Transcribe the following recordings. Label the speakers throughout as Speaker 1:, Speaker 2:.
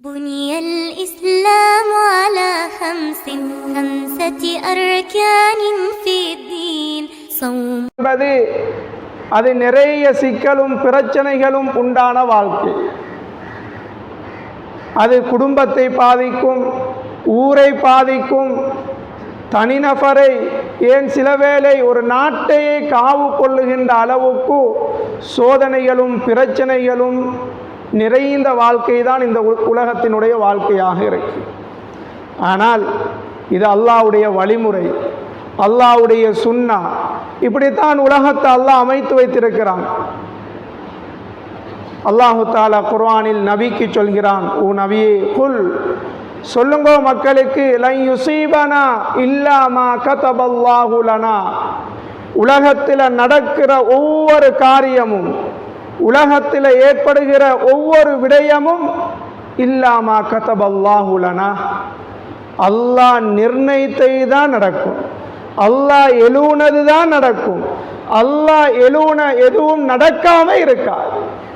Speaker 1: بني الإسلام على خمس خمسة أركان في الدين صوم
Speaker 2: என்பது அது நிறைய சிக்கலும் பிரச்சனைகளும் உண்டான வாழ்க்கை அது குடும்பத்தை பாதிக்கும் ஊரை பாதிக்கும் தனிநபரை ஏன் சில வேளை ஒரு நாட்டையே காவு கொள்ளுகின்ற அளவுக்கு சோதனைகளும் பிரச்சனைகளும் நிறைந்த வாழ்க்கை தான் இந்த உ- உலகத்தினுடைய வாழ்க்கையாக இருக்கு. ஆனால் இது அல்லாஹ்வுடைய வழிமுறை அல்லாஹ்வுடைய சுன்னா இப்படித்தான் உலகத்தை அல்லாஹ் அமைத்து வைத்திருக்கிறான். அல்லாஹு தாலா குர்ஆனில் நபிக்கு சொல்கிறான் ஓ நபியே குல் சொல்லுங்கோ மக்களுக்கு லை யுசீபனா இல்லாமா கதபல்லாஹுலனா உலகத்தில் நடக்கிற ஒவ்வொரு காரியமும் உலகத்தில் ஏற்படுகிற ஒவ்வொரு விடயமும் இல்லாமா கதபல்லாஹுலனா அல்லாஹ் நிர்ணயித்தை தான் நடக்கும். அல்லாஹ் எழுவுனது தான் நடக்கும். அல்லாஹ் எழுவுன எதுவும் நடக்காம இருக்காது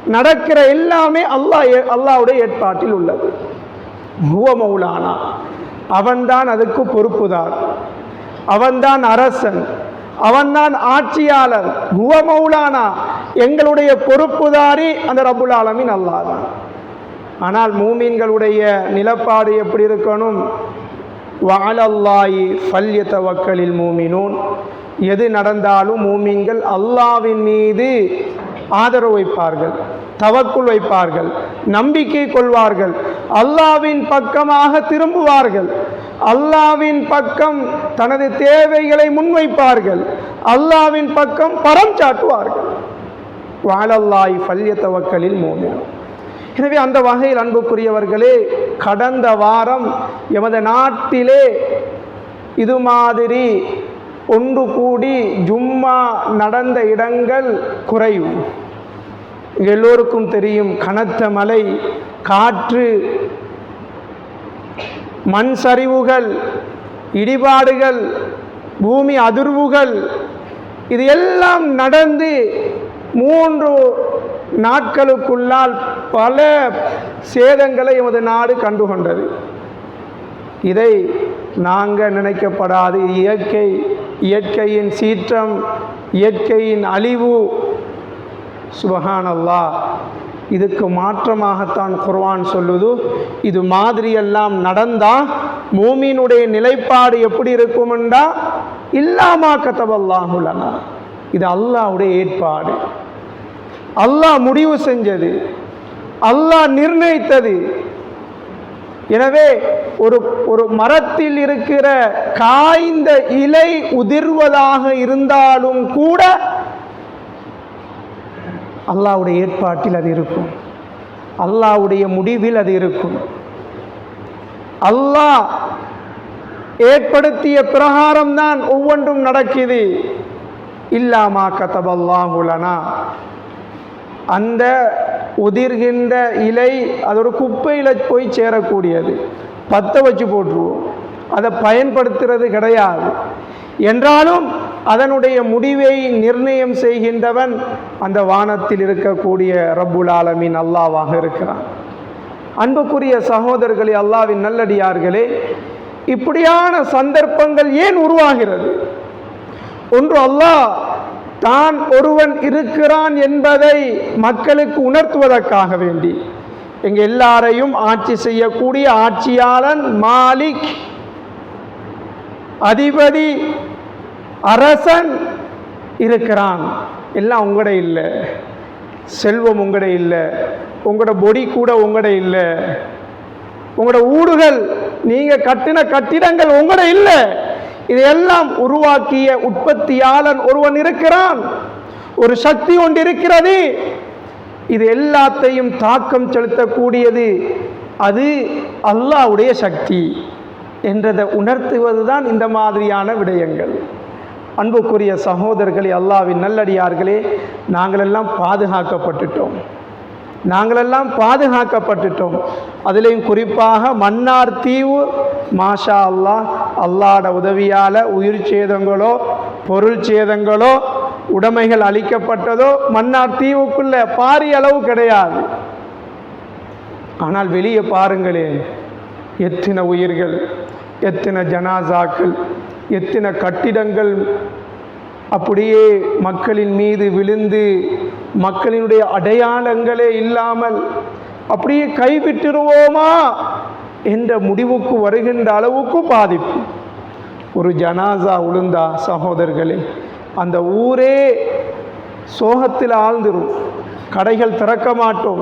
Speaker 2: நடக்கிற எல்லாமே அல்லாஹ் ஏ- அல்லாஹ்வுடைய ஏற்பாட்டில் உள்ளது. ஹுவ மௌலானா. அவன்தான் அதுக்கு பொறுப்புதான் அவன்தான் அரசன். அவன்தான் ஆட்சியாளர் குவமௌலானா எங்களுடைய பொறுப்புதாரி அந்த ரபுல் ஆலமின் அல்லாதான் ஆனால் மூமீன்களுடைய நிலப்பாடு எப்படி இருக்கணும்? வாழல்லாயி ஃபல்யத்த வக்கலில் மூமினூன். எது நடந்தாலும் மூமீன்கள் அல்லாவின் மீது ஆதரவு வைப்பார்கள். தவக்குள் வைப்பார்கள் நம்பிக்கை கொள்வார்கள். அல்லாவின் பக்கமாக திரும்புவார்கள். அல்லாவின் பக்கம் தனது தேவைகளை முன்வைப்பார்கள். அல்லாவின் பக்கம் பரம் சாட்டுவார்கள். வாழல்லாய் பல்ய தவக்கலில் மூமினூன் எனவே அந்த வகையில் அன்புக்குரியவர்களே கடந்த வாரம் எமது நாட்டிலே இது மாதிரி ஒன்று கூடி ஜும்மா நடந்த இடங்கள் குறைவு. எல்லோருக்கும் தெரியும் கனத்த மலை காற்று மண் சரிவுகள் இடிபாடுகள் பூமி அதிர்வுகள் இது எல்லாம் நடந்து மூன்று நாட்களுக்குள்ளால் பல சேதங்களை எமது நாடு கண்டுகொண்டது. இதை நாங்கள் நினைக்கப்படாது. இயற்கை இயற்கையின் சீற்றம் இயற்கையின் அழிவு சுபஹானல்லா இதுக்கு மாற்றமாகத்தான் குர்வான் சொல்லுது. இது மாதிரியெல்லாம் நடந்தா மூமியினுடைய நிலைப்பாடு எப்படி இருக்குமெண்டா? இல்லாமா கதவல்லாஹுலனா இது அல்லாஹ்வுடைய ஏற்பாடு. அல்லாஹ் முடிவு செஞ்சது. அல்லாஹ் நிர்ணயித்தது. எனவே ஒரு ஒரு மரத்தில் இருக்கிற காய்ந்த இலை உதிர்வதாக இருந்தாலும் கூட அல்லாவுடைய ஏற்பாட்டில் அது இருக்கும். அல்லாஹ்வுடைய முடிவில் அது இருக்கும். அல்லாஹ் ஏற்படுத்திய பிரகாரம்தான் ஒவ்வொன்றும் நடக்குது. இல்லாமா கதபல்லாங்குலனா அந்த உதிர்கின்ற இலை அது ஒரு குப்பையில் போய் சேரக்கூடியது. பற்ற வச்சு போட்டுருவோம். அதை பயன்படுத்துறது கிடையாது. என்றாலும் அதனுடைய முடிவை நிர்ணயம் செய்கின்றவன் அந்த வானத்தில் இருக்கக்கூடிய ரப்புல் ஆலமின் அல்லாவாக இருக்கிறான். அன்புக்குரிய சகோதரர்களே அல்லாவின் நல்லடியார்களே இப்படியான சந்தர்ப்பங்கள் ஏன் உருவாகிறது? ஒன்று அல்லாஹ் தான் ஒருவன் இருக்கிறான் என்பதை மக்களுக்கு உணர்த்துவதற்காக வேண்டி. எங்கள் எல்லாரையும் ஆட்சி செய்யக்கூடிய ஆட்சியாளன் மாலிக் அதிபதி அரசன் இருக்கிறான். எல்லாம் உங்களோட இல்லை. செல்வம் உங்களோட இல்லை. உங்களோட பொடி கூட உங்களோட இல்லை. உங்களோட ஊடுகள் நீங்கள் கட்டின கட்டிடங்கள் உங்களோட இல்லை. இதையெல்லாம் உருவாக்கிய உற்பத்தியாளன் ஒருவன் இருக்கிறான். ஒரு சக்தி ஒன்று இருக்கிறது. இது எல்லாத்தையும் தாக்கம் செலுத்தக்கூடியது. அது அல்லாஹ்வுடைய சக்தி என்றதை உணர்த்துவது தான் இந்த மாதிரியான விடயங்கள். அன்புக்குரிய சகோதரர்களே அல்லாவின் நல்லடியார்களே நாங்களெல்லாம் பாதுகாக்கப்பட்டுட்டோம். நாங்களெல்லாம் பாதுகாக்கப்பட்டுட்டோம். அதிலையும் குறிப்பாக மன்னார் தீவு மாஷா அல்லாஹ் அல்லாட உதவியால் உயிர் சேதங்களோ பொருள் சேதங்களோ உடைமைகள் அளிக்கப்பட்டதோ மன்னார் தீவுக்குள்ள பாரிய அளவு கிடையாது. ஆனால் வெளியே பாருங்களேன் எத்தனை உயிர்கள் எத்தனை ஜனாசாக்கள் எத்தனை கட்டிடங்கள் அப்படியே மக்களின் மீது விழுந்து மக்களினுடைய அடையாளங்களே இல்லாமல் அப்படியே கைவிட்டுருவோமா என்ற முடிவுக்கு வருகின்ற அளவுக்கு பாதிப்பு. ஒரு ஜனாசா உளுந்தா சகோதரர்களே அந்த ஊரே சோகத்தில் ஆழ்ந்துரும். கடைகள் திறக்க மாட்டோம்.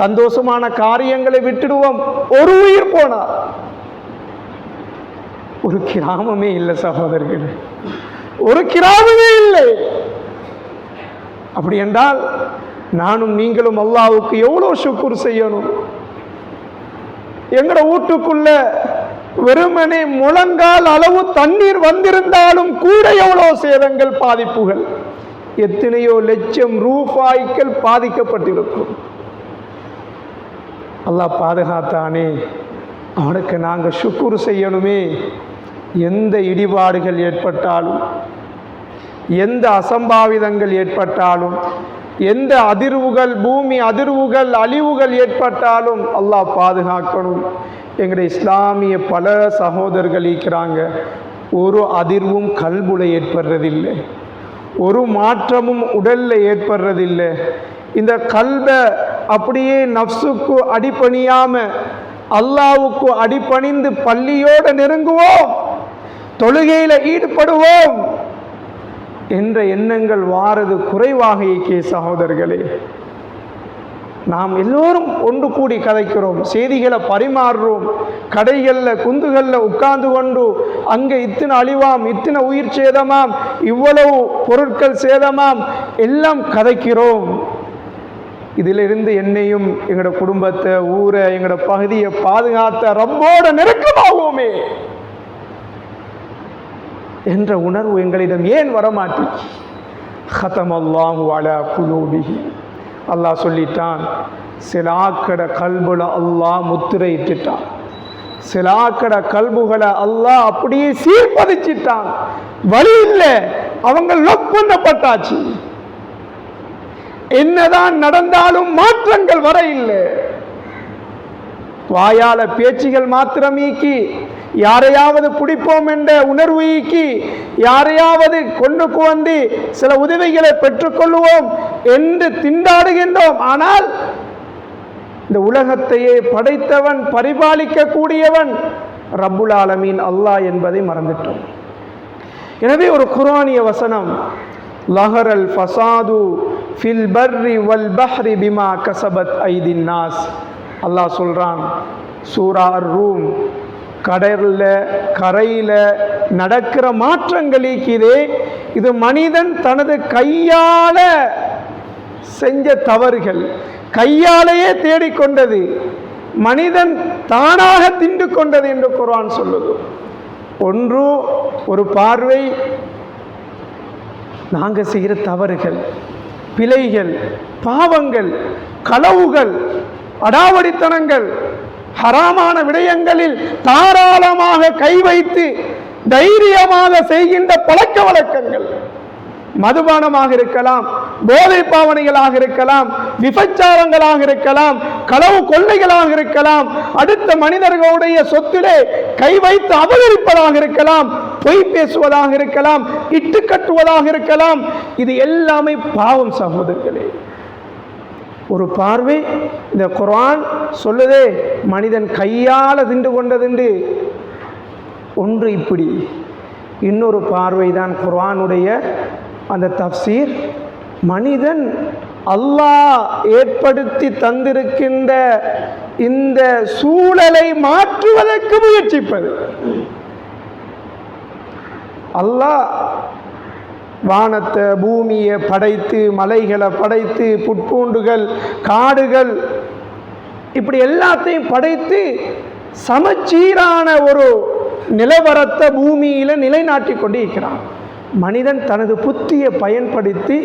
Speaker 2: சந்தோஷமான காரியங்களை விட்டுடுவோம். ஒரு உயிர் போனார் ஒரு கிராமமே இல்லை சகோதரர்கள். ஒரு கிராமமே இல்லை. அப்படி என்றால் நானும் நீங்களும் அல்லாவுக்கு எவ்வளோ சுக்குர் செய்யணும்? எங்களோட வீட்டுக்குள்ள வெறுமனே முழங்கால் அளவு தண்ணீர் வந்திருந்தாலும் கூட எவ்வளோ சேதங்கள் பாதிப்புகள்? எத்தனையோ லட்சம் ரூபாய்கள் பாதிக்கப்பட்டிருக்கும். அல்லாஹ் பாதுகாத்தானே. அவனுக்கு நாங்கள் சுக்குர் செய்யணுமே. எந்த இடிபாடுகள் ஏற்பட்டாலும் எந்த அசம்பாவிதங்கள் ஏற்பட்டாலும் எந்த அதிர்வுகள் பூமி அதிர்வுகள் அழிவுகள் ஏற்பட்டாலும் அல்லாஹ் பாதுகாக்கணும். எங்களுடைய இஸ்லாமிய பல சகோதரர்கள் இருக்கிறாங்க. ஒரு அதிர்வும் கல்புல ஏற்படுறதில்லை. ஒரு மாற்றமும் உடலில் ஏற்படுறதில்லை. இந்த கல்வை அப்படியே நஃப்ஸுக்கு அடிப்பணியாமல் அல்லாவுக்கு அடிபணிந்து பள்ளியோடு நெருங்குவோம். தொழுகையில் ஈடுபடுவோம். என்ற எண்ணங்கள் வாரது குறைவாக இருக்கே சகோதரர்களே நாம் எல்லோரும் ஒன்று கூடி கதைக்கிறோம் செய்திகளை பரிமாறுறோம் கடைகளில் குந்துகளில் உட்கார்ந்து கொண்டு அங்கே இத்தனை அழிவாம் இத்தனை உயிர் சேதமாம் இவ்வளவு பொருட்கள் சேதமாம் எல்லாம் கதைக்கிறோம். இதிலிருந்து என்னையும் எங்களோட குடும்பத்தை ஊரை எங்களோட பகுதியை பாதுகாத்த ரொம்போட நெருக்கமாகுமே என்ற உணர்வு எங்களிடம் ஏன் வரமாட்டி ஹதம் அல்லாஹு அலா குலூபிஹி. அல்லாஹ் சொல்லிட்டான் சிலாக்கட கல்புல அல்லாஹ் முத்திரையிட்டுட்டான். சிலாக்கட கல்புகளை அல்லாஹ் அப்படியே சீர்பதிச்சிட்டான். வழி இல்லை அவங்க லொக் பண்ணப்பட்டாச்சு. என்னதான் நடந்தாலும் மாற்றங்கள் வர இல்லை. வாயால பேச்சுகள் மாத்திரமீக்கி யாரையாவது பிடிப்போம் என்ற உணர்வு ஈக்கி யாரையாவது கொண்டு வந்து சில உதவிகளை பெற்றுக்கொள்வோம் என்று திண்டாடுகின்றோம். ஆனால் இந்த உலகத்தையே படைத்தவன் பரிபாலிக்க கூடியவன் ரப்புல் ஆலமீன் அல்லாஹ் என்பதை மறந்துட்டோம். எனவே ஒரு குர்ஆனிய வசனம் லஹரல் ஃபசாது ஃபில் பர்ரி வல் பஹ்ரி பிமா கசபத் ஐதின் நாஸ். அல்லாஹ் சொல்கிறான் சூரா ரூம் கடலில் கரையில் நடக்கிற மாற்றங்கள் இது மனிதன் தனது கையால செஞ்ச தவறுகள். கையாலேயே தேடிக்கொண்டது. மனிதன் தானாக திண்டு கொண்டது என்று குரான் சொல்லுது. ஒன்று ஒரு பார்வை. நாங்கள் செய்கிற தவறுகள் பிழைகள் பாவங்கள் களவுகள் அடாவடித்தனங்கள் ஹராமான விடயங்களில் தாராளமாக கை வைத்து தைரியமாக செய்கின்ற பழக்க வழக்கங்கள். மதுபானமாக இருக்கலாம் போதை பாவனைகளாக இருக்கலாம் விபச்சாரங்களாக இருக்கலாம் களவு கொள்ளைகளாக இருக்கலாம் அடுத்த மனிதர்களுடைய சொத்திலே கை வைத்து அபகரிப்பதாக இருக்கலாம் பொய் பேசுவதாக இருக்கலாம் இட்டு கட்டுவதாக இருக்கலாம். இது எல்லாமே பாவம் சகோதரர்களே. ஒரு பார்வை. இந்த குரான் சொல்லுதே மனிதன் கையால் திண்டு கொண்டதுண்டு ஒன்று இப்படி. இன்னொரு பார்வை தான் குர்ஆனுடைய அந்த தப்சீர். மனிதன் அல்லாஹ் ஏற்படுத்தி தந்திருக்கின்ற இந்த சூழலை மாற்றுவதற்கு முயற்சிப்பது. அல்லாஹ் வானத்தை பூமியை படைத்து மலைகளை படைத்து புட்பூண்டுகள் காடுகள் இப்படி எல்லாத்தையும் படைத்து சமச்சீரான ஒரு நிலவரத்தை பூமியில் நிலைநாட்டி கொண்டு இருக்கிறான் மனிதன் தனது புத்தியை பயன்படுத்தி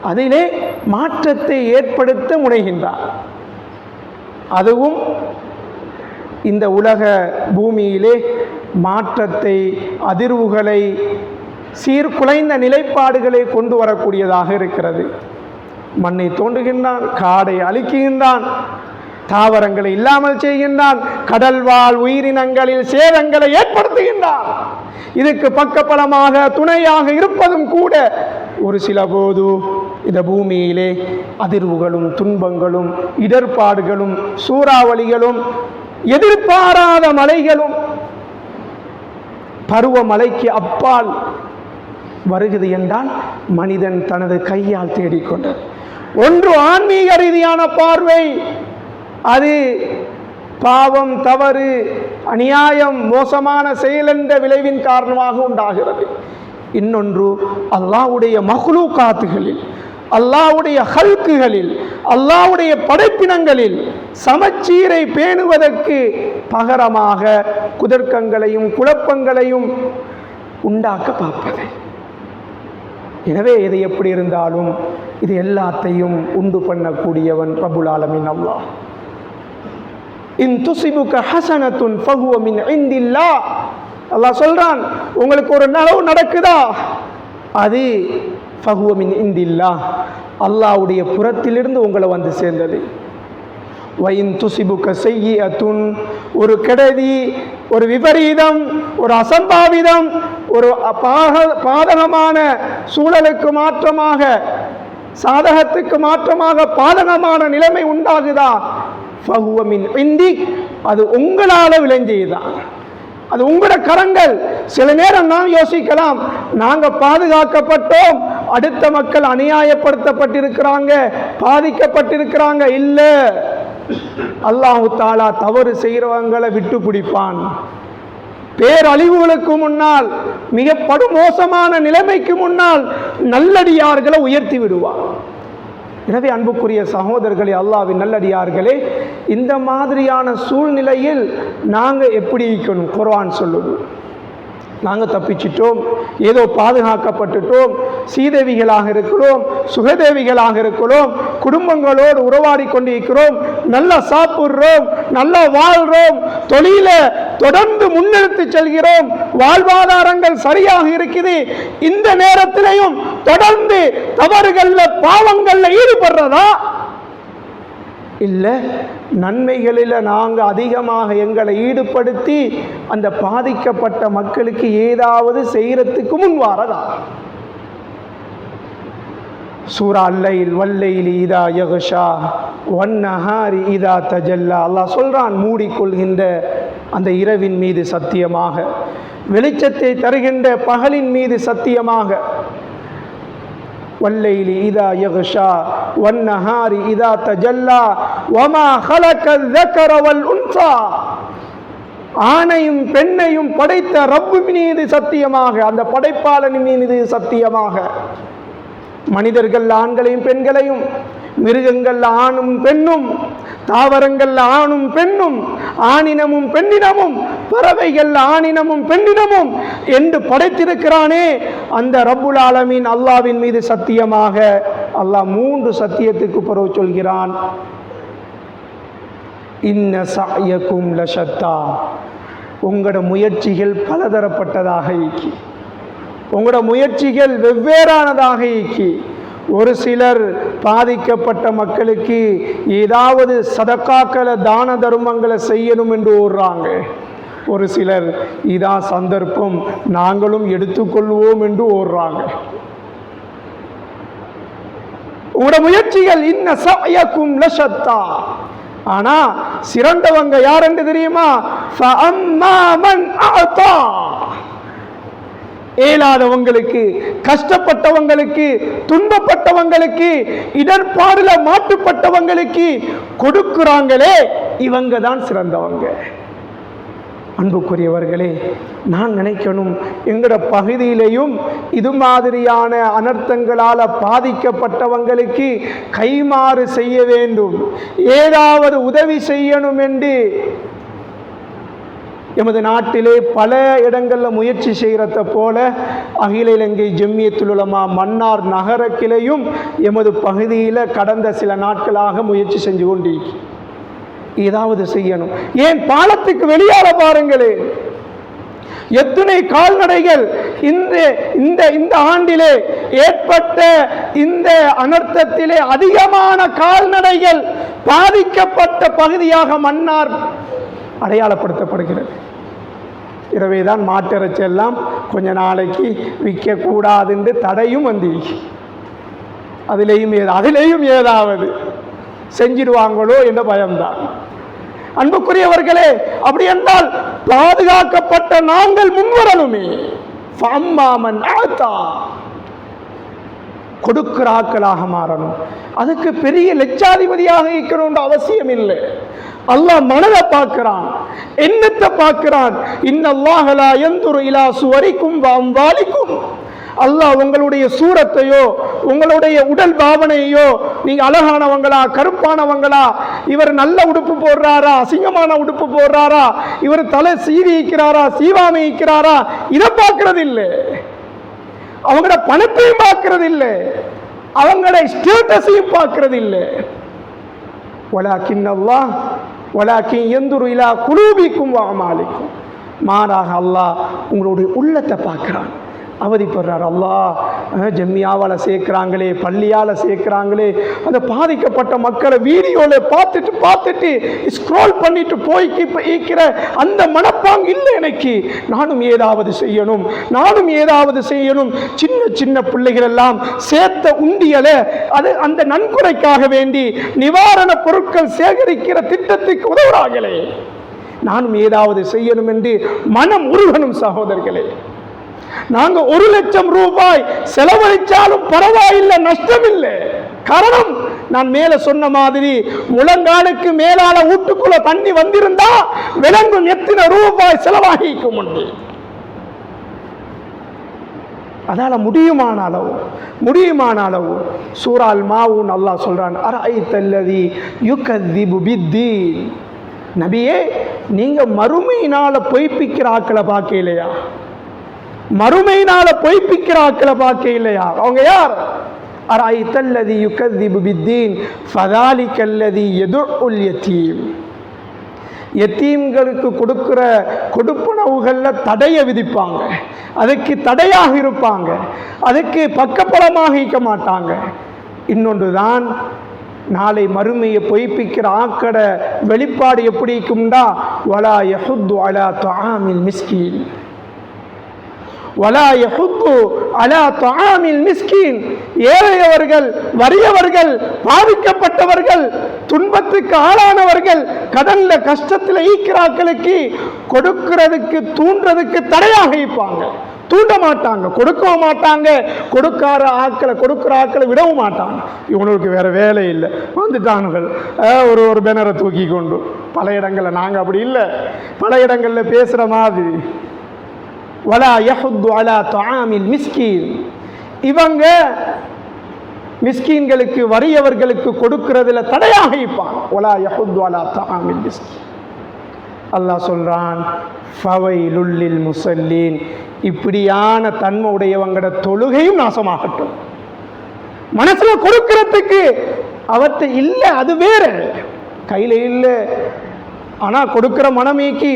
Speaker 2: அதிலே மாற்றத்தை ஏற்படுத்த முனைகின்றான். அதுவும் இந்த உலக பூமியிலே மாற்றத்தை அதிர்வுகளை சீர்குலைந்த நிலைப்பாடுகளை கொண்டு வரக்கூடியதாக இருக்கிறது. மண்ணை தோண்டுகின்றான் காடை அழிக்குகின்றான் தாவரங்களை இல்லாமல் செய்கின்றான் கடல்வாழ் உயிரினங்களில் சேதங்களை ஏற்படுத்துகின்றான். இதுக்கு பக்கபலமாக துணையாக இருப்பதும் கூட ஒரு சில போது இந்த பூமியிலே அதிர்வுகளும் துன்பங்களும் இடர்பாடுகளும் சூறாவளிகளும் எதிர்பாராத மலைகளும் பருவமலைக்கு அப்பால் வருகிறது என்றால் மனிதன் தனது கையால் தேடிக்கொண்டது. ஒன்று ஆன்மீக ரீதியான பார்வை. அது பாவம் தவறு அநியாயம் மோசமான செயல் என்ற விளைவின் காரணமாக உண்டாகிறது. இன்னொன்று அல்லாவுடைய அல்லாஹ்வுடைய மஹ்லூகாத்துகளில் அல்லாவுடைய ஹல்குகளில் அல்லாஹ்வுடைய படைப்பினங்களில் சமச்சீரை பேணுவதற்கு பகரமாக குதர்க்கங்களையும் குழப்பங்களையும் உண்டாக்க பார்ப்பது. எனவே இது எப்படி இருந்தாலும் இது எல்லாத்தையும் உண்டு பண்ணக்கூடியவன் ரபுல் ஆலமின் அல்லாஹ். இன் துசிபுக்க ஹசனத்துன் ஃபஹுவ ஐந்தில்லா அல்லாஹ் சொல்றான் உங்களுக்கு ஒரு நலவு நடக்குதா? அது பகுவமின் இந்தில்லா அல்லாஹ்வுடைய புறத்திலிருந்து உங்களை வந்து சேர்ந்தது. வயின் துசிபுக்க செய்யத்துன் ஒரு கெடதி ஒரு விபரீதம் ஒரு அசம்பாவிதம் ஒரு பாக பாதகமான சூழலுக்கு மாற்றமாக சாதகத்துக்கு மாற்றமாக பாதகமான நிலைமை உண்டாகுதா? ஃபஹுவமின் இந்தி அது உங்களால் விளைஞ்சியதான் அது உங்களோட கரங்கள். சில நேரம் நாம் யோசிக்கலாம் நாங்கள் பாதுகாக்கப்பட்டோம் அடுத்த மக்கள் அநியாயப்படுத்தப்பட்டிருக்கிறாங்க பாதிக்கப்பட்டிருக்கிறாங்க இல்லை. அல்லாஹு தாலா தவறு செய்கிறவங்களை விட்டு பிடிப்பான் பேரழிவுகளுக்கு முன்னால் மிக படுமோசமான நிலைமைக்கு முன்னால் நல்லடியார்களை உயர்த்தி விடுவார். எனவே அன்புக்குரிய சகோதரர்களே அல்லாவின் நல்லடியார்களே இந்த மாதிரியான சூழ்நிலையில் நாங்கள் எப்படி இருக்கணும்? குரான் சொல்லுது. நாங்கள் தப்பிச்சிட்டோம் ஏதோ பாதுகாக்கப்பட்டுட்டோம் சீதேவிகளாக இருக்கிறோம் சுகதேவிகளாக இருக்கிறோம் குடும்பங்களோடு உறவாடி கொண்டிருக்கிறோம் நல்லா சாப்பிட்றோம் நல்லா வாழ்கிறோம் தொழில தொடர்ந்து முன்னெடுத்து செல்கிறோம் வாழ்வாதாரங்கள் சரியாக இருக்குது. இந்த நேரத்திலையும் தொடர்ந்து தவறுகள்ல பாவங்கள்ல ஈடுபடுறதா? இல்லை நன்மைகளில் நாங்கள் அதிகமாக எங்களை ஈடுபடுத்தி அந்த பாதிக்கப்பட்ட மக்களுக்கு ஏதாவது செய்கிறதுக்கு முன் வாரதா? சூரா அல்லைல் வல்லைலி இதா யகுஷா ஒன்னஹாரி இதா தஜல்லா. அல்லாஹ் சொல்கிறான் மூடிக்கொள்கின்ற அந்த இரவின் மீது சத்தியமாக வெளிச்சத்தை தருகின்ற பகலின் மீது சத்தியமாக. வல்லைலி இதா யகுஷா ஒன்னஹாரி இதா தஜல்லா ஒமா ஹலக ஜக்கரவல் உன்சா ஆணையும் பெண்ணையும் படைத்த ரப்பு மீது சத்தியமாக அந்த படைப்பாளன் மீது சத்தியமாக. மனிதர்கள் ஆண்களையும் பெண்களையும் மிருகங்கள் ஆணும் பெண்ணும் தாவரங்கள் ஆணும் பெண்ணும் ஆணினமும் பெண்ணினமும் பறவைகள் ஆணினமும் பெண்ணினமும் என்று படைத்திருக்கிறானே. அந்த ரப்புல் ஆலமின் அல்லாவின் மீது சத்தியமாக அல்லாஹ் மூன்று சத்தியத்துக்கு பரவ சொல்கிறான். இன்ன சாயக்கும் லஷத்தா. உங்களோட முயற்சிகள் பலதரப்பட்டதாக இருக்கு. உங்களோட முயற்சிகள் வெவ்வேறானதாக இயக்கி ஒரு சிலர் பாதிக்கப்பட்ட மக்களுக்கு ஏதாவது சதக்காக்களை தான தர்மங்களை செய்யணும் என்று ஓடுறாங்க. ஒரு சிலர் இதான் சந்தர்ப்பம் நாங்களும் எடுத்துக்கொள்வோம் என்று ஓடுறாங்க. உங்களோட முயற்சிகள் இன்ன சயக்கும் லஷத்தா. ஆனா சிறந்தவங்க யார் என்று தெரியுமா? இயலாதவங்களுக்கு கஷ்டப்பட்டவங்களுக்கு துன்பப்பட்டவங்களுக்கு இடர்பாடுல மாட்டுப்பட்டவங்களுக்கு கொடுக்குறாங்களே இவங்க தான் சிறந்தவங்க. அன்புக்குரியவர்களே நான் நினைக்கணும் எங்களோட பகுதியிலையும் இது மாதிரியான அனர்த்தங்களால் பாதிக்கப்பட்டவங்களுக்கு கைமாறு செய்ய வேண்டும். ஏதாவது உதவி செய்யணும் என்று எமது நாட்டிலே பல இடங்களில் முயற்சி செய்கிறத போல அகில இலங்கை ஜெம்மியத்துலமா மன்னார் நகர கிளையும் எமது பகுதியில் கடந்த சில நாட்களாக முயற்சி செஞ்சு கொண்டிருக்கு. ஏதாவது செய்யணும். ஏன் பாலத்துக்கு வெளியால பாருங்களே. எத்தனை கால்நடைகள் இந்த இந்த இந்த ஆண்டிலே ஏற்பட்ட இந்த அனர்த்தத்திலே அதிகமான கால்நடைகள் பாதிக்கப்பட்ட பகுதியாக மன்னார் அடையாளப்படுத்தப்படுகிறது. இரவேதான் மாட்டிறைச்சி எல்லாம் கொஞ்ச நாளைக்கு விற்கக்கூடாதுன்னு தடையும் வந்து அதிலேயும் ஏதா அதிலேயும் ஏதாவது செஞ்சிடுவாங்களோ என்ற பயம்தான். அன்புக்குரியவர்களே அப்படி என்றால் பாதுகாக்கப்பட்ட நாங்கள் முன்வரணுமே ஃபம்மாமன் ஆத்தா. கொடுக்கிறாக்களாக மாறணும். அதுக்கு பெரிய லட்சாதிபதியாக இருக்கணும்ன்ற அவசியம் இல்லை. அல்லாஹ் மனதை பார்க்கிறான் எண்ணத்தை பார்க்கிறான். இன்னல்லாஹலா எந்துரு இலா சுவரிக்கும் வாம்பாலிக்கும் அல்லாஹ் உங்களுடைய சூரத்தையோ உங்களுடைய உடல் பாவனையோ நீங்க அழகானவங்களா கருப்பானவங்களா இவர் நல்ல உடுப்பு போடுறாரா அசிங்கமான உடுப்பு போடுறாரா இவர் தலை சீவி இருக்கிறாரா சீவாமை இருக்கிறாரா இதை பார்க்கறது இல்லை அவங்களோட பணத்தையும் பார்க்கறது இல்லை அவங்களோட ஸ்டேட்டஸையும் பார்க்கறது இல்லை ஒலாக்கின் அல்லா ஒலாக்கின் எந்துரு இலா குலூபிக்கும் வாமாலிக்கும் மாறாக அல்லாஹ் உங்களுடைய உள்ளத்தை பார்க்குறான். அவதிப்படுறார். அல்லாஹ் ஜம்மியாவால் சேர்க்குறாங்களே பள்ளியால் சேர்க்குறாங்களே அந்த பாதிக்கப்பட்ட மக்களை வீடியோவில் பார்த்துட்டு பார்த்துட்டு ஸ்க்ரோல் பண்ணிட்டு போய் ஈக்கிற அந்த மனப்பாங்கு இல்லை எனக்கு. நானும் ஏதாவது செய்யணும் நானும் ஏதாவது செய்யணும். சின்ன சின்ன பிள்ளைகள் எல்லாம் சேர்த்த உண்டியலை அது அந்த நன்கொடைக்காக வேண்டி நிவாரண பொருட்கள் சேகரிக்கிற திட்டத்துக்கு உதவுறாங்களே நானும் ஏதாவது செய்யணும் என்று மனம் உருகணும் சகோதரர்களே. நாங்க ஒரு லட்சம் ரூபாய் செலவழிச்சாலும் பரவாயில்லை நஷ்டம் இல்லை காரணம் நான் மேல சொன்ன மாதிரி முழங்காலுக்கு மேலால வீட்டுக்குள்ள தண்ணி வந்திருந்தா விலங்கும் எத்தனை ரூபாய் செலவாகிக்கும் உண்டு. அதால முடியுமான அளவு முடியுமான அளவு சூறால் மாவு நல்லா சொல்றான் அரை தல்லதி யுகதிபு பித்தி நபியே நீங்க மறுமையினால பொய்ப்பிக்கிற ஆக்களை பார்க்கலையா? மறுமையினால பொய்ப்பிக்கிற ஆக்களை பார்க்க இல்லையா? அவங்க யார்? அரை தல்லதி யுகதிபு பித்தீன் ஃபதாலி கல்லதி எதுல் யத்தீம். எத்தீம்களுக்கு கொடுக்குற கொடுப்பனவுகளில் தடையை விதிப்பாங்க. அதுக்கு தடையாக இருப்பாங்க. அதுக்கு பக்கபலமாக இருக்க மாட்டாங்க. இன்னொன்று தான் நாளை மறுமையை பொய்ப்பிக்கிற ஆக்கடை வெளிப்பாடு எப்படி இருக்கும்டா? வலா யஹுத்து வலா துஆமில் மிஸ்கீன். வலா யஹுத்து அலா துஆமில் மிஸ்கின் ஏழையவர்கள் வறியவர்கள் பாதிக்கப்பட்டவர்கள் துன்பத்துக்கு ஆளானவர்கள் கடல்ல கஷ்டத்தில் ஈக்கிறாக்களுக்கு கொடுக்கிறதுக்கு தூண்டுறதுக்கு தடையாக இருப்பாங்க. தூண்ட மாட்டாங்க கொடுக்கவும் மாட்டாங்க கொடுக்காத ஆக்களை கொடுக்குற ஆக்களை விடவும் மாட்டாங்க. இவங்களுக்கு வேற வேலை இல்லை. வந்துட்டானுகள். ஒரு ஒரு பேனரை தூக்கி கொண்டு. பல இடங்களில் நாங்கள் அப்படி இல்லை. பல இடங்களில் பேசுகிற மாதிரி. வலா யஹுத்து அலா துஆமில் மிஸ்கீன். இவங்க மிஸ்கீன்களுக்கு வறியவர்களுக்கு கொடுக்கிறதுல தடையாக இருப்பான் ஒலா யஹுத்து அலா துஆமில் மிஸ்கீன். அல்லாஹ் சொல்றான் ஃபவைலுல்லில் முசல்லீன். இப்படியான தன்மை உடையவங்களோட தொழுகையும் நாசமாகட்டும். மனசுல கொடுக்கிறதுக்கு அவர்கிட்ட இல்லை அது வேற. கையில இல்லை ஆனா கொடுக்குற மனமீக்கி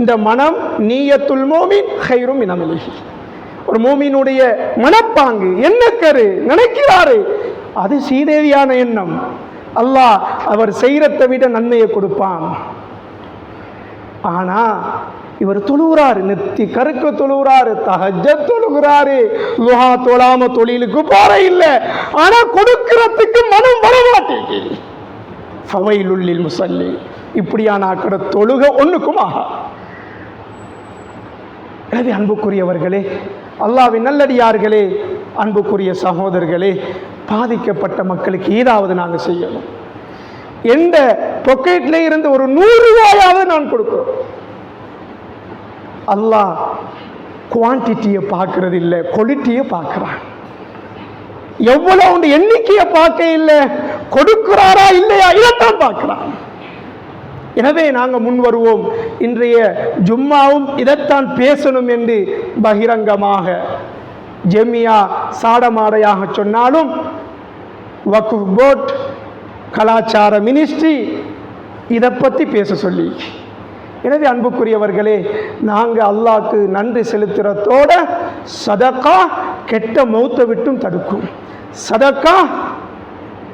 Speaker 2: இந்த மனம் நீயத்துல் மோமின் ஹைரும் இனமலிகி ஒரு மோமினுடைய மனப்பாங்கு என்ன கரு நினைக்கிறாரு? அது சீதேவியான எண்ணம். அல்லாஹ் அவர் செய்கிறத்தை விட நன்மையை கொடுப்பான். ஆனா இவர் தொழுகிறாரு நெத்தி கருக்க தொழுகிறாரு தகஜ தொழுகிறாரு லுஹா தொழாம தொழிலுக்கு போற இல்லை. ஆனா கொடுக்கிறதுக்கு மனம் வரமாட்டேங்குது. ஃபவைலுள்ளில் முசல்லி. இப்படியான ஆக்கிற தொழுக ஒன்றுக்கும் ஆகா எனவே அன்புக்குரியவர்களே அல்லாவின் நல்லடியார்களே அன்புக்குரிய சகோதரர்களே பாதிக்கப்பட்ட மக்களுக்கு ஏதாவது நாங்கள் செய்யணும். எந்த பொக்கெட்ல இருந்து ஒரு நூறு ரூபாயாவது நான் கொடுக்கிறோம் அல்லாஹ் குவான்டிட்டியை பார்க்கறது இல்லை குவாலிட்டியை பார்க்குறான். எவ்வளவு எண்ணிக்கையை பார்க்க இல்லை கொடுக்கிறாரா இல்லையா இதைத்தான் பார்க்கிறான். எனவே நாங்கள் முன் வருவோம் இன்றைய ஜும்மாவும் இதைத்தான் பேசணும் என்று பகிரங்கமாக ஜெமியா சாடமாடையாக சொன்னாலும் வக்குஃப் போர்ட் கலாச்சார மினிஸ்ட்ரி இதை பற்றி பேச சொல்லி. எனவே அன்புக்குரியவர்களே நாங்கள் அல்லாஹ்க்கு நன்றி செலுத்துறதோட சதக்கா கெட்ட மௌத்தை விட்டும் தடுக்கும். சதக்கா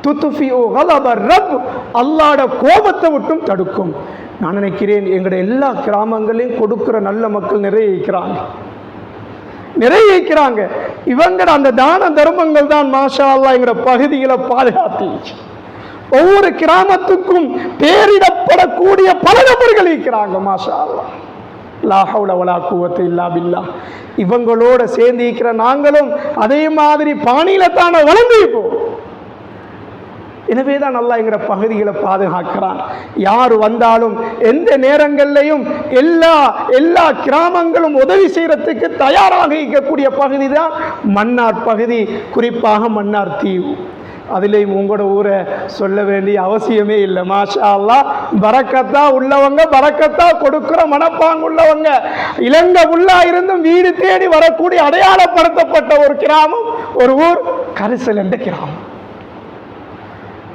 Speaker 2: துத்துஃபி ஓ ரப். அல்லாட கோபத்தை விட்டும் தடுக்கும். நான் நினைக்கிறேன் எங்களுடைய எல்லா கிராமங்களையும் கொடுக்குற நல்ல மக்கள் நிறைய இருக்கிறாங்க நிறைய இருக்கிறாங்க இவங்க அந்த தான தர்மங்கள் தான் மாஷா அல்லாஹ் எங்களோட பகுதிகளை பாதுகாத்து ஒவ்வொரு கிராமத்துக்கும் பேரிடப்படக்கூடிய பல நபர்கள் இருக்கிறாங்க மாஷா அல்லாஹ் லா வலா குவத்து இல்லா பில்லா இவங்களோட சேர்ந்து இருக்கிற நாங்களும் அதே மாதிரி பாணியில தானே வளர்ந்து இப்போ எனவே தான் நல்லா எங்கிற பகுதிகளை பாதுகாக்கிறான். யார் வந்தாலும் எந்த நேரங்கள்லையும் எல்லா எல்லா கிராமங்களும் உதவி செய்கிறதுக்கு தயாராக இருக்கக்கூடிய பகுதி தான் மன்னார் பகுதி. குறிப்பாக மன்னார் தீவு. அதுலேயும் உங்களோட ஊரை சொல்ல வேண்டிய அவசியமே இல்லை. மாஷா அல்லா பறக்கத்தா உள்ளவங்க பறக்கத்தா கொடுக்குற மனப்பாங்கு உள்ளவங்க. இலங்கை உள்ளா இருந்தும் வீடு தேடி வரக்கூடிய அடையாளப்படுத்தப்பட்ட ஒரு கிராமம் ஒரு ஊர் கரிசல் என்ற கிராமம்.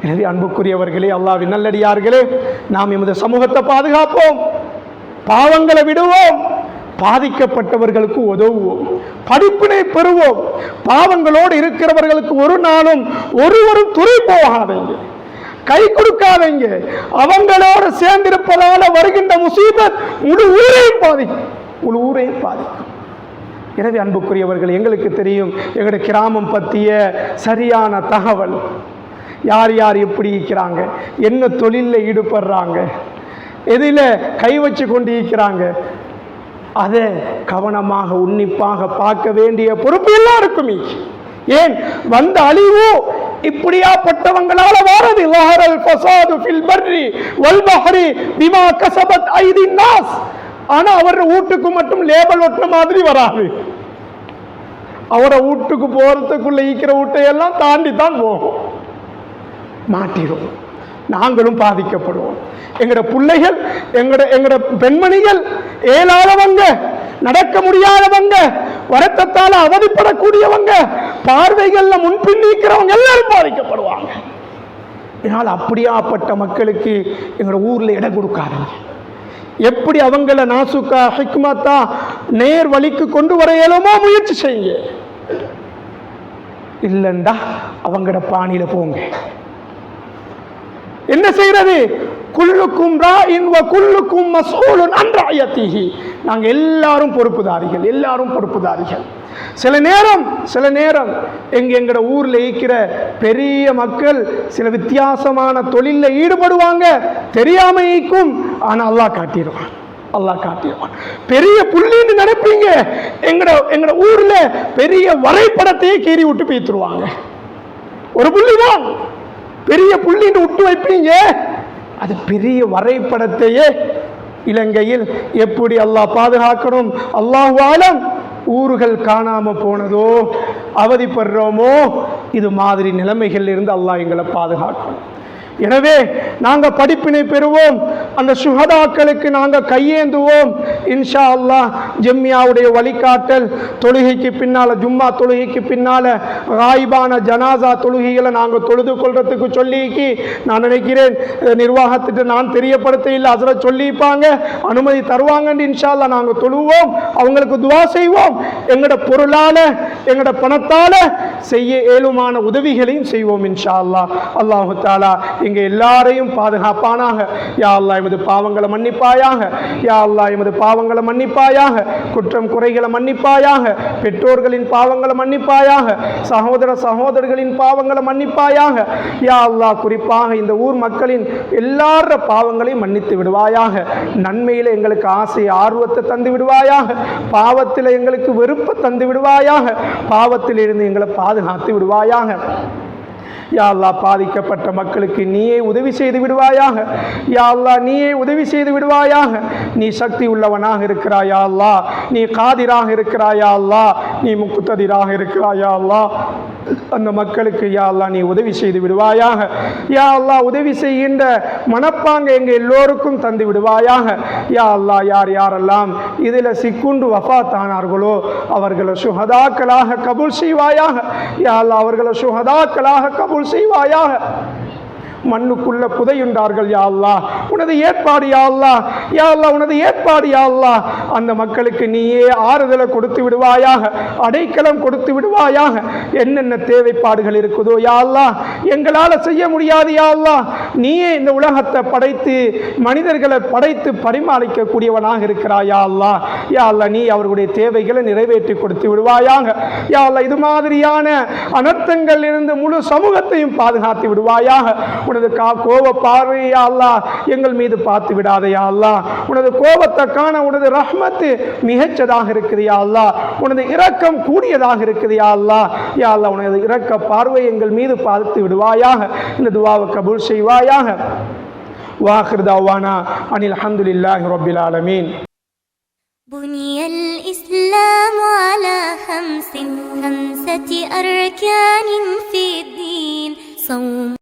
Speaker 2: எனவே அன்புக்குரியவர்களே அல்லாவின் நல்லடியார்களே நாம் எமது சமூகத்தை பாதுகாப்போம் பாவங்களை விடுவோம் பாதிக்கப்பட்டவர்களுக்கு உதவுவோம் படிப்பினை பெறுவோம் பாவங்களோடு இருக்கிறவர்களுக்கு ஒரு நாளும் ஒருவரும் துறை போகாதீங்க கை கொடுக்காதீங்க அவங்களோடு சேர்ந்திருப்பதால வருகின்ற முசீபத் முழு ஊரையும் பாதிக்கும் முழு ஊரையும் பாதிக்கும். எனவே அன்புக்குரியவர்கள் எங்களுக்கு தெரியும் எங்களுடைய கிராமம் பற்றிய சரியான தகவல் யார் யார் எப்படி இருக்கிறாங்க? என்ன தொழிலில் ஈடுபடுறாங்க? எதில் கை வச்சு கொண்டு இருக்கிறாங்க அதை கவனமாக உன்னிப்பாக பார்க்க வேண்டிய பொறுப்பு எல்லாருக்குமே. ஏன்? வந்த அழிவு இப்படியாப்பட்டவங்களால வாரது. வஹரல் ஃபசாது ஃபில் பர்ரி வல் பஹரி பிமா கசபத் ஐதி நாஸ். ஆனா அவர் வீட்டுக்கு மட்டும் லேபல் ஒட்டின மாதிரி வராது. அவரை வீட்டுக்கு போறதுக்குள்ள ஈக்கிற வீட்டையெல்லாம் தாண்டி தான் போகும். மாட்டிடும் நாங்களும் பாதிக்கப்படுவோம். எங்களோட பிள்ளைகள் எங்களோட எங்களோட பெண்மணிகள் ஏலாதவங்க நடக்க முடியாதவங்க வருத்தத்தால் அவதிப்படக்கூடியவங்க பார்வைகள்ல முன்பின் நீக்கிறவங்க எல்லாரும் பாதிக்கப்படுவாங்க. இதனால் அப்படியாப்பட்ட மக்களுக்கு எங்களோட ஊர்ல இடம் கொடுக்காதீங்க. எப்படி அவங்கள நாசுக்கா ஹிக்மத்தா நேர் வழிக்கு கொண்டு வர இயலுமோ முயற்சி செய்யுங்க. இல்லைண்டா அவங்களோட பாணியில போங்க. என்ன செய்கிறது? குல்லுக்கும் ராயின் வ குல்லுக்கும் மசூலன் அன் ராயத்திஹி நாங்கள் எல்லாரும் பொறுப்புதாரிகள் எல்லாரும் பொறுப்புதாரிகள். சில நேரம் சில நேரம் எங்க எங்கட ஊரில் இருக்கிற பெரிய மக்கள் சில வித்தியாசமான தொழிலில் ஈடுபடுவாங்க. தெரியாமல் ஈக்கும் ஆனால் அல்லாஹ் காட்டிடுவான் அல்லாஹ் காட்டிடுவான் பெரிய புள்ளின்னு நினைப்பீங்க. எங்கட எங்கட ஊரில் பெரிய வரைபடத்தையே கீறி விட்டு பேத்துருவாங்க. ஒரு புள்ளி தான் பெரிய புள்ளின்னு விட்டு வைப்பீங்க. அது பெரிய வரைபடத்தையே இலங்கையில் எப்படி அல்லாஹ் பாதுகாக்கணும்? அல்லாஹாலம் ஊர்கள் காணாம போனதோ அவதிப்படுறோமோ இது மாதிரி நிலைமைகள் இருந்து அல்லாஹ் எங்களை பாதுகாக்கணும். எனவே நாங்கள் படிப்பினை பெறுவோம். அந்த சுகதாக்களுக்கு நாங்கள் கையேந்துவோம். இன்ஷா அல்லாஹ் ஜெம்மியாவுடைய வழிகாட்டல் தொழுகைக்கு பின்னால் ஜும்மா தொழுகைக்கு பின்னால் ராய்பான ஜனாசா தொழுகைகளை நாங்கள் தொழுது கொள்றதுக்கு சொல்லிக்கி நான் நினைக்கிறேன் அஹ், நிர்வாகத்திட்ட நான் தெரியப்படுத்த இல்லை அதில் சொல்லிப்பாங்க அனுமதி தருவாங்கன்னு இன்ஷா அல்லா நாங்கள் தொழுவோம். அவங்களுக்கு துவா செய்வோம். எங்களோட பொருளால் எங்களோட பணத்தால் செய்ய ஏழுமான உதவிகளையும் செய்வோம் இன்ஷா அல்லாஹ் அல்லாஹு தாலா இங்கே எல்லாரையும் பாதுகாப்பானாக. யா அல்லா எமது பாவங்களை மன்னிப்பாயாக. யா அல்லா எமது பாவங்களை மன்னிப்பாயாக. குற்றம் குறைகளை மன்னிப்பாயாக. பெற்றோர்களின் பாவங்களை மன்னிப்பாயாக. சகோதர சகோதரர்களின் பாவங்களை மன்னிப்பாயாக. யா அல்லா குறிப்பாக இந்த ஊர் மக்களின் எல்லார பாவங்களையும் மன்னித்து விடுவாயாக. நன்மையில் எங்களுக்கு ஆசை ஆர்வத்தை தந்து விடுவாயாக. பாவத்தில் எங்களுக்கு வெறுப்பை தந்து விடுவாயாக. பாவத்தில் இருந்து எங்களை பாதுகாத்து விடுவாயாக. யாழ்லா பாதிக்கப்பட்ட மக்களுக்கு நீயே உதவி செய்து விடுவாயாக. யாழ்லா நீயே உதவி செய்து விடுவாயாக. நீ சக்தி உள்ளவனாக இருக்கிறாயா அல்லாஹ். நீ காதிராக இருக்கிறாயா அல்லாஹ். நீ முக்குத்ததிராக இருக்கிறாயா அல்லாஹ். அந்த மக்களுக்கு யா அல்லாஹ் நீ உதவி செய்து விடுவாயாக. யா அல்லாஹ் உதவி செய்கின்ற மனப்பாங்க எங்க எல்லோருக்கும் தந்து விடுவாயாக. யா அல்லாஹ் யார் யாரெல்லாம் இதில் சிக்குண்டு வஃபாத்தானார்களோ அவர்களை சுகதாக்களாக கபூல் செய்வாயாக. யா அல்லாஹ் அவர்களை சுகதாக்களாக கபூல் செய்வாயாக. மண்ணுக்குள்ள புதையுண்டார்கள் யாழ்லா உனது ஏற்பாடு யாழ்லா யாழ்லா யா உனது ஏற்பாடு யாழ்லா அந்த மக்களுக்கு நீயே ஆறுதலை கொடுத்து விடுவாயாக அடைக்கலம் கொடுத்து விடுவாயாக. என்னென்ன தேவைப்பாடுகள் இருக்குதோ யாழ்லா எங்களால் செய்ய முடியாது யாழ்லா நீயே இந்த உலகத்தை படைத்து மனிதர்களை படைத்து பரிமாளிக்கக்கூடியவனாக இருக்கிறாய் யாழ்லா யாழ்லா யா நீ அவர்களுடைய தேவைகளை நிறைவேற்றி கொடுத்து விடுவாயாக. யாழ்லா இது மாதிரியான அனர்த்தங்கள் இருந்து முழு சமூகத்தையும் பாதுகாத்து விடுவாயாக. உனது கா கோப பார்வையா அல்லாஹ் எங்கள் மீது பார்த்து விடாதே யா அல்லாஹ் உனது கோபத்தை காண உனது ரஹ்மத்து மிகச்சதாக இருக்குது யா அல்லாஹ் உனது இரக்கம் கூடியதாக இருக்குது யா அல்லாஹ் யா அல்லாஹ் உனது இரக்க பார்வை எங்கள் மீது பார்த்து விடுவாயாக இந்த துவாவை கபூல் செய்வாயாக வாஹிர் தாவானா அனில் அல்ஹம்துலில்லாஹி ரப்பில் ஆலமீன்
Speaker 1: بني الإسلام على خمس خمسة أركان في الدين صوم